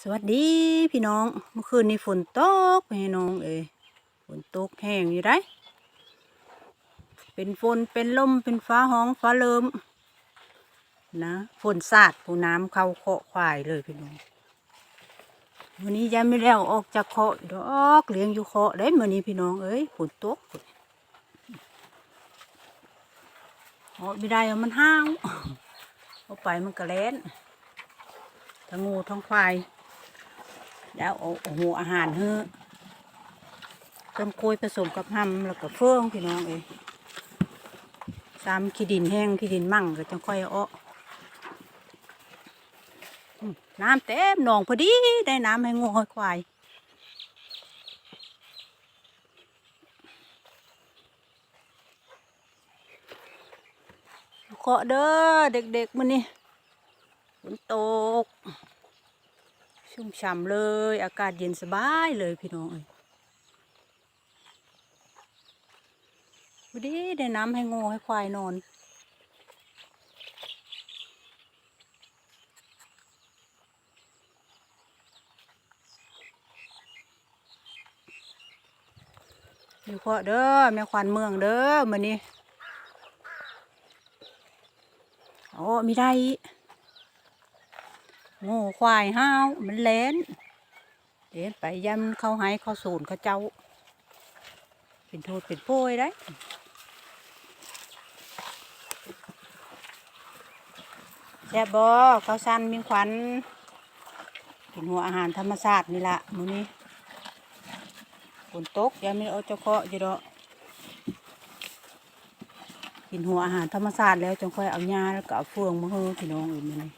สวัสดีพี่น้อง เมื่อคืนนี้ฝนตกพี่น้องเอ้ยฝนตกแห้งอยู่ได้เป็นฝนเป็นลมเป็นฟ้าห้องฟ้าเลิมนะฝนสาดผู้น้ำเข้าเคาะควายเลยพี่น้องวันนี้ยังไม่แล้วออกจากเคาะดอกเลี้ยงอยู่เคาะได้เมื่อนี้พี่น้องเอ้ยฝนตกออกไม่ได้มันห้าวเอาไปมันกระแลนทั้งงูทั้งควาย แล้วเอาเอาหัวอาหารเฮ้อต้มกล้วยผสมกับหำแล้วก็เฟืองพี่น้องเอ้ยซ้ำขี้ดินแห้งขี้ดินมั่งก็จังค่อยเอาอน้ำเต็มหนองพอดีได้น้ำให้งูให้ควายเคาะเด้อเด็กๆมันนี่ฝนตก ชุ่มฉ่ำเลย อากาศเย็นสบายเลยพี่น้องเอ้ยวันนี้ได้น้ำให้งูให้ควายนอนอยู่เพาะเด้อแม่ควันเมืองเด้อมื้อนี้โอ้มีได้ ง่ควายห้าวมันเล่นเล่นไปยำเข้าให้เข้าสูนเขาเจ้า เป็นโทษเป็นโพยได้แซ่บบ่ข้าวสั้นมีขวัญกินหัวอาหารธรรมชาตินี่ละมื้อนี้ฝนตกยังไม่เอาเจ้าเคาะอยู่ดอกกินหัวอาหารธรรมชาติแล้วจงค่อยเอาหญ้าแล้วก็เอาเฟืองมาเฮือพี่น้องอื่นมานี่